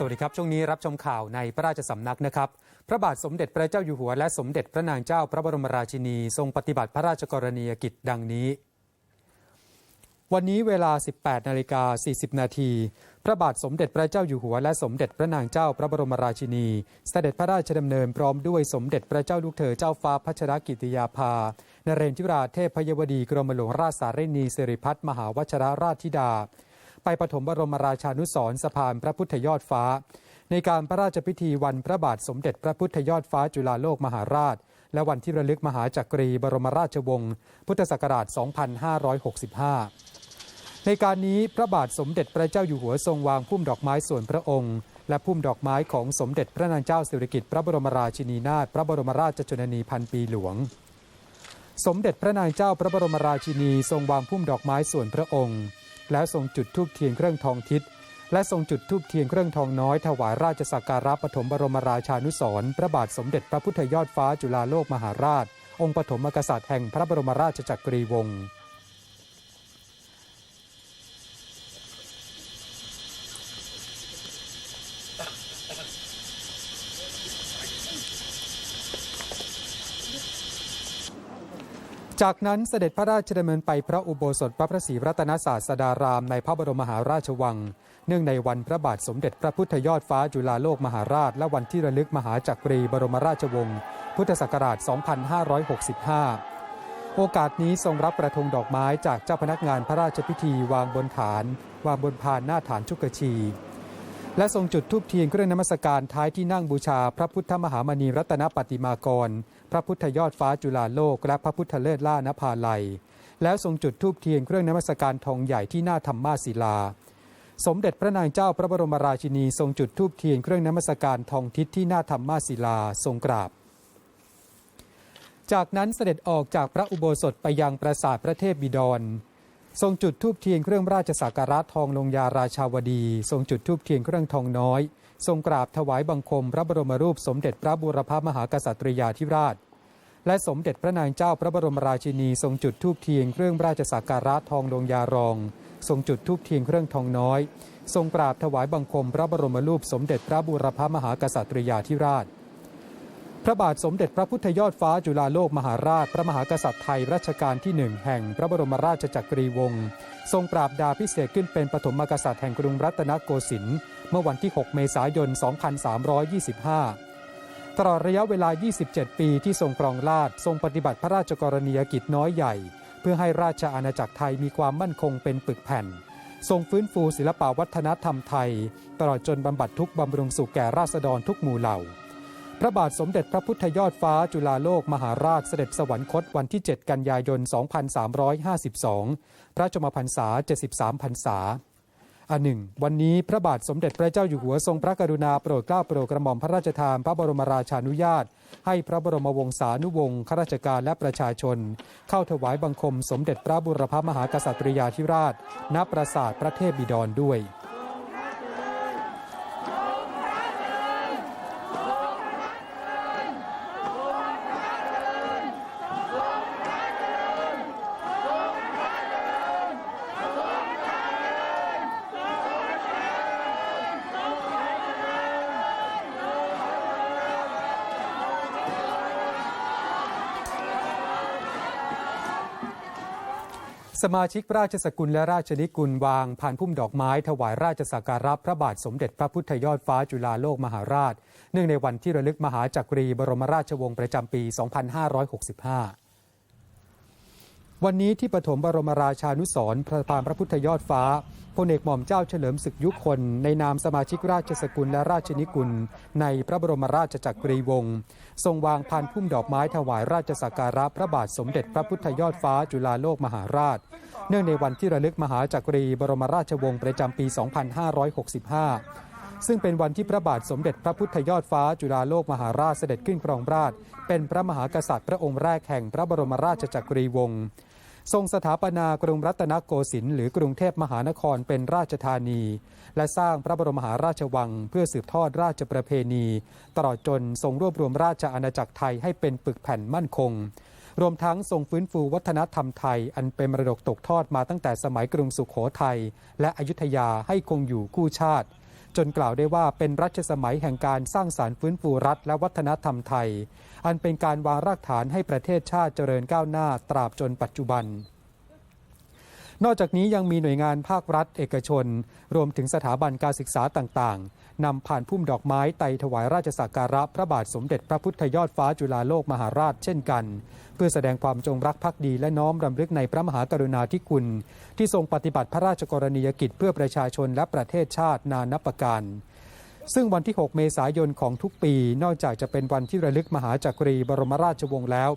สวัสดีครับ ช่วงนี้รับชมข่าวในพระราชสำนักนะครับ พระบาทสมเด็จพระเจ้าอยู่หัวและสมเด็จพระนางเจ้าพระบรมราชินี ทรงปฏิบัติพระราชกรณียกิจดังนี้ วันนี้เวลา 18นาฬิกา40 นาทีพระบาทสมเด็จพระเจ้าอยู่หัวและสมเด็จพระนางเจ้าพระบรมราชินี เสด็จพระราชดำเนินพร้อมด้วยสมเด็จพระเจ้าลูกเธอเจ้าฟ้าพัชรกิติยาภานเรนทิราเทพพยวดีกรมหลวงราชสารินีสิริพัฒน์มหาวชรราชธิดา ไปปฐมบรมราชานุสรสะพานพระพุทธยอดฟ้า ในการพระราชพิธีวันพระบาทสมเด็จพระพุทธยอดฟ้าจุฬาโลกมหาราช และวันที่ระลึกมหาจักรีบรมราชวงศ์พุทธศักราช 2565 ในการนี้พระบาทสมเด็จพระเจ้าอยู่หัวทรงวางพุ่มดอกไม้ส่วนพระองค์ และพุ่มดอกไม้ของสมเด็จพระนางเจ้าสิริกิติ์พระบรมราชินีนาถพระบรมราชชนนีพันปีหลวงสมเด็จพระนางเจ้าพระบรมราชินีทรงวางพุ่มดอกไม้ส่วนพระองค์ แล้วทรงจุดทูปเทียนเครื่องทองทิศและทรงจุดทูปเทียนเครื่องทองน้อยถวายราชสักการะปฐมบรมราชานุสรณ์พระบาทสมเด็จพระพุทธยอดฟ้าจุฬาโลกมหาราช องค์ปฐมกษัตริย์แห่งพระบรมราชจักรีวงศ์ จากนั้นเสด็จพระราชดำเนินไปพระอุโบสถพระพระศรีรัตนศาสดารามในพระบรมมหาราชวัง เนื่องในวันพระบาทสมเด็จพระพุทธยอดฟ้าจุฬาโลกมหาราช และวันที่ระลึกมหาจักรีบรมราชวงศ์พุทธศักราช 2565 โอกาสนี้ทรงรับประทงดอกไม้จากเจ้าพนักงานพระราชพิธีวางบนฐาน วางบนพานหน้าฐานชุกชี และทรงจุดธูปเทียนเครื่องนมัสการท้ายที่นั่งบูชา พระพุทธมหามณีรัตนปฏิมากร พระพุทธยอดฟ้าจุฬาโลก และพระพุทธเลิศล่านภาลัย แล้วทรงจุดธูปเทียนเครื่องนมัสการทองใหญ่ที่หน้าธรรมาศิลา สมเด็จพระนางเจ้าพระบรมราชินีทรงจุดธูปเทียนเครื่องนมัสการทองทิศที่หน้าธรรมาศิลาทรงกราบ จากนั้นเสด็จออกจากพระอุโบสถไปยังปราสาทพระเทพบิดร ทรงจุดธูปเทียนเครื่องราชสักการะทองลงยาราชาวดี ทรงจุดธูปเทียนเครื่องทองน้อย ทรงกราบถวายบังคม พระบรมรูปสมเด็จพระบูรพมหากษัตริยาธิราช และสมเด็จพระนางเจ้าพระบรมราชินี ทรงจุดธูปเทียนเครื่องราชสักการะทองลงยารอง ทรงจุดธูปเทียนเครื่องทองน้อย ทรงกราบถวายบังคม พระบรมรูปสมเด็จพระบูรพมหากษัตริยาธิราช พระบาทสมเด็จพระพุทธยอดฟ้าจุฬาโลกมหาราช พระมหากษัตริย์ไทยรัชกาลที่หนึ่งแห่งพระบรมราชจักรีวงศ์ทรงปราบดาพิเศษขึ้นเป็นปฐมกษัตริย์แห่งกรุงรัตนโกสินทร์เมื่อวันที่ 6 เมษายน 2325 ตลอดระยะเวลา 27 ปีที่ทรงครองราชทรงปฏิบัติพระราชกรณียกิจน้อยใหญ่ เพื่อให้ราชอาณาจักรไทยมีความมั่นคงเป็นปึกแผ่น ทรงฟื้นฟูศิลปวัฒนธรรมไทย ตลอดจนบำบัดทุกบำรุงสุขแก่ราษฎรทุกหมู่เหล่า พระบาทสมเด็จพระพุทธยอดฟ้าจุฬาโลกมหาราชเสด็จสวรรคตวันที่ 7 กันยายน 2352 พระชมพรรษา 73 พรรษาอันหนึ่ง วันนี้พระบาทสมเด็จพระเจ้าอยู่หัวทรงพระกรุณาโปรดเกล้าโปรดกระหม่อมพระราชทานพระบรมราชานุญาต ให้พระบรมวงศานุวงศ์ข้าราชการและประชาชน เข้าถวายบังคมสมเด็จพระบุรพมหากษัตริยาธิราช ณ ปราสาทพระเทพบิดรด้วย สมาชิกราชสกุลและราชนิกุลวางผ่านพุ่มดอกไม้ถวายราชสักการะพระบาทสมเด็จพระพุทธยอดฟ้าจุฬาโลกมหาราช เนื่องในวันที่ระลึกมหาจักรีบรมราชวงศ์ประจำปี 2565 วันนี้ที่ปฐมบรมราชานุสรพระพานพระพุทธยอดฟ้าพลเอกหม่อมเจ้าเฉลิมศึกยุคคน ในนามสมาชิกราชสกุลและราชนิกุล ในพระบรมราชจักรีวงศ์ทรงวางพานพุ่มดอกไม้ถวายราชสักการะพระบาทสมเด็จพระพุทธยอดฟ้าจุฬาโลกมหาราช เนื่องในวันที่ระลึกมหาจักรีบรมราชวงศ์ประจำปี 2565ซึ่งเป็นวันที่พระบาทสมเด็จพระพุทธยอดฟ้าจุฬาโลกมหาราชเสด็จขึ้นครองราช เป็นพระมหากษัตริย์พระองค์แรกแห่งพระบรมราชจักรีวงศ์ ทรงสถาปนากรุงรัตนโกสินทร์หรือกรุงเทพมหานครเป็นราชธานี และสร้างพระบรมมหาราชวัง เพื่อสืบทอดราชประเพณี ตลอดจนทรงรวบรวมราชอาณาจักรไทยให้เป็นปึกแผ่นมั่นคง รวมทั้งทรงฟื้นฟูวัฒนธรรมไทย อันเป็นมรดกตกทอดมาตั้งแต่สมัยกรุงสุขโขทัยและอยุธยาให้คงอยู่คู่ชาติ จนกล่าวได้ว่าเป็นรัชสมัยแห่งการสร้างสารรค์ฟื้นฟูรัฐและวัฒนธรรมไทย อันเป็นการวางรากฐานให้ประเทศชาติเจริญก้าวหน้าตราบจนปัจจุบัน นอกจากนี้ยังมีหน่วยงานภาครัฐเอกชน รวมถึงสถาบันการศึกษาต่างๆนำผ่านพุ่มดอกไม้ไต่ถวายราชสักการะพระบาทสมเด็จพระพุทธยอดฟ้าจุฬาโลกมหาราชเช่นกัน เพื่อแสดงความจงรักภักดีและน้อมรำลึกในพระมหากรุณาธิคุณ ที่ทรงปฏิบัติพระราชกรณียกิจเพื่อประชาชนและประเทศชาตินานับประการ ซึ่งวันที่ 6 เมษายนของทุกปี นอกจากจะเป็นวันที่ระลึกมหาจักรีบรมราชวงศ์แล้ว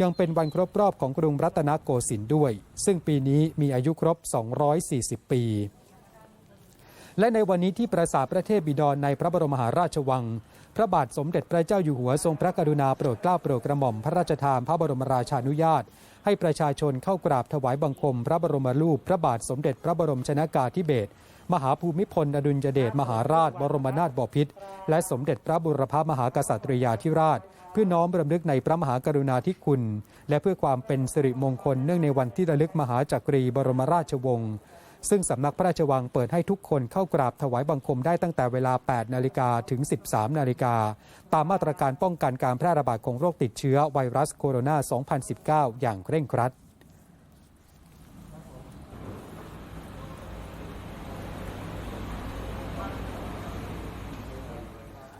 ยังเป็นวันครบรอบของกรุงรัตนโกสินทร์ด้วย ซึ่งปีนี้มีอายุครบ 240 ปี และในวันนี้ที่ปราสาทพระเทพบิดรในพระบรมมหาราชวัง พระบาทสมเด็จพระเจ้าอยู่หัวทรงพระกรุณาโปรดเกล้าโปรดกระหม่อมพระราชทานพระบรมราชานุญาต ให้ประชาชนเข้ากราบถวายบังคม พระบรมรูป พระบาทสมเด็จพระบรมชนากาธิเบศร มหาภูมิพลอดุลยเดชมหาราช บรมนาถบพิตรและสมเด็จพระบุรพมหากษัตริยาธิราช เพื่อน้อมรำลึกในพระมหากรุณาธิคุณ และเพื่อความเป็นสิริมงคลเนื่องในวันที่ระลึกมหาจักรีบรมราชวงศ์ซึ่งสำนักพระราชวังเปิดให้ทุกคนเข้ากราบถวายบังคมได้ตั้งแต่เวลา 8 นาฬิกาถึง 13 นาฬิกา ตามมาตรการป้องกันการแพร่ระบาดของโรคติดเชื้อไวรัสโคโรนา 2019 อย่างเคร่งครัด